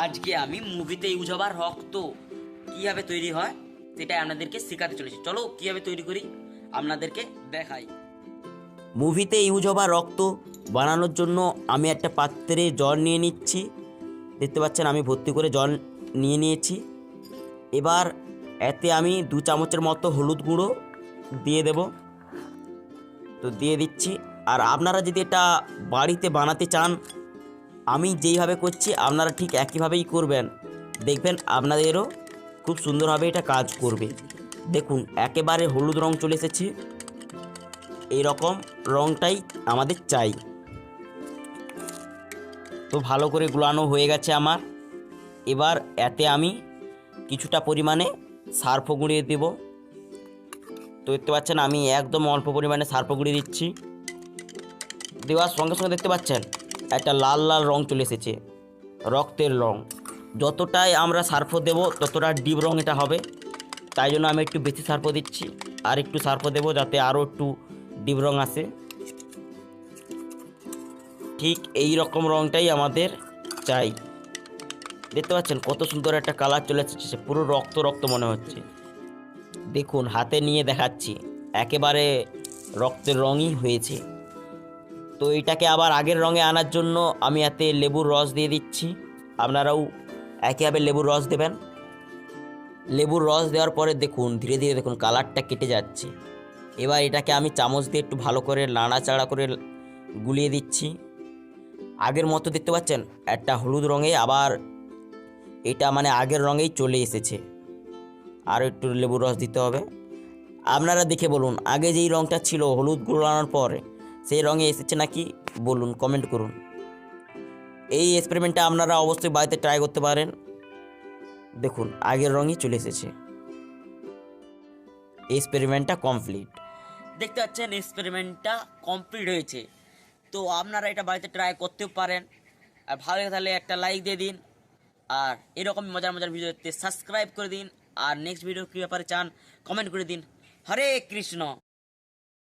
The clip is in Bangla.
আজকে আমি মুভিতে ইউজ হবার রক্ত কীভাবে তৈরি হয়, সেটাই আপনাদেরকে শেখাতে চলেছি। চলো কীভাবে তৈরি করি, আপনাদেরকে দেখাই। মুভিতে ইউজ হবার রক্ত বানানোর জন্য আমি একটা পাত্রে জল নিয়ে নিচ্ছি। দেখতে পাচ্ছেন আমি ভর্তি করে জল নিয়ে নিয়েছি। এবার এতে আমি দু চামচের মতো হলুদ গুঁড়ো দিয়ে দেব। তো দিয়ে দিচ্ছি। আর আপনারা যদি এটা বাড়িতে বানাতে চান আমি যেইভাবে করছি, আপনারা ঠিক একইভাবেই করবেন। দেখবেন আপনাদেরও খুব সুন্দরভাবে এটা কাজ করবে। দেখুন, একেবারে হলুদ রং চলে এসেছে। রকম রংটাই আমাদের চাই। তো ভালো করে গুলানো হয়ে গেছে আমার। এবার এতে আমি কিছুটা পরিমাণে সার্ফ গুঁড়িয়ে দেব। তো দেখতে পাচ্ছেন, আমি একদম অল্প পরিমাণে সার্ফ গুঁড়িয়ে দিচ্ছি। দেওয়ার সঙ্গে সঙ্গে দেখতে পাচ্ছেন একটা লাল লাল রং চলে এসেছে, রক্তের রং। যতটাই আমরা সার্ফ দেব, ততটা ডিপ রং এটা হবে। তাই জন্য আমি একটু বেশি সার্ফ দিচ্ছি, আর একটু সার্ফ দেবো যাতে আরও একটু ডিপ রং আসে। ঠিক এই রকম রংটাই আমাদের চাই। দেখতে পাচ্ছেন কত সুন্দর একটা কালার চলে এসেছে পুরো রক্ত রক্ত মনে হচ্ছে। দেখুন, হাতে নিয়ে দেখাচ্ছি, একেবারে রক্তের রঙই হয়েছে। তো এটাকে আবার আগের রঙে আনার জন্য আমি এতে লেবুর রস দিয়ে দিচ্ছি। আপনারাও একইভাবে লেবুর রস দেবেন। লেবুর রস দেওয়ার পরে দেখুন, ধীরে ধীরে দেখুন কালারটা কেটে যাচ্ছে। এবার এটাকে আমি চামচ দিয়ে একটু ভালো করে নাড়াচাড়া করে গুলিয়ে দিচ্ছি। আগের মতো দেখতে পাচ্ছেন, একটা হলুদ রঙে আবার এটা মানে আগের রঙেই চলে এসেছে। আর একটু লেবুর রস দিতে হবে। আপনারা দেখে বলুন, আগে যেই রঙটা ছিল হলুদ গুঁড়ানোর পরে সেই রঙে এসেছে নাকি বলুন কমেন্ট করুন। এই এক্সপেরিমেন্টটা আপনারা অবশ্যই বাড়িতে ট্রাই করতে পারেন। দেখুন, আগের রঙই চলে এসেছে। এক্সপেরিমেন্টটা কমপ্লিট দেখতে পাচ্ছেন এক্সপেরিমেন্টটা কমপ্লিট হয়েছে। তো আপনারা এটা বাড়িতে ট্রাই করতেও পারেন। আর ভালো লাগে তাহলে একটা লাইক দিয়ে দিন। আর এরকম মজার মজার ভিডিওতে সাবস্ক্রাইব করে দিন। আর নেক্সট ভিডিও কী ব্যাপারে চান কমেন্ট করে দিন। হরে কৃষ্ণ।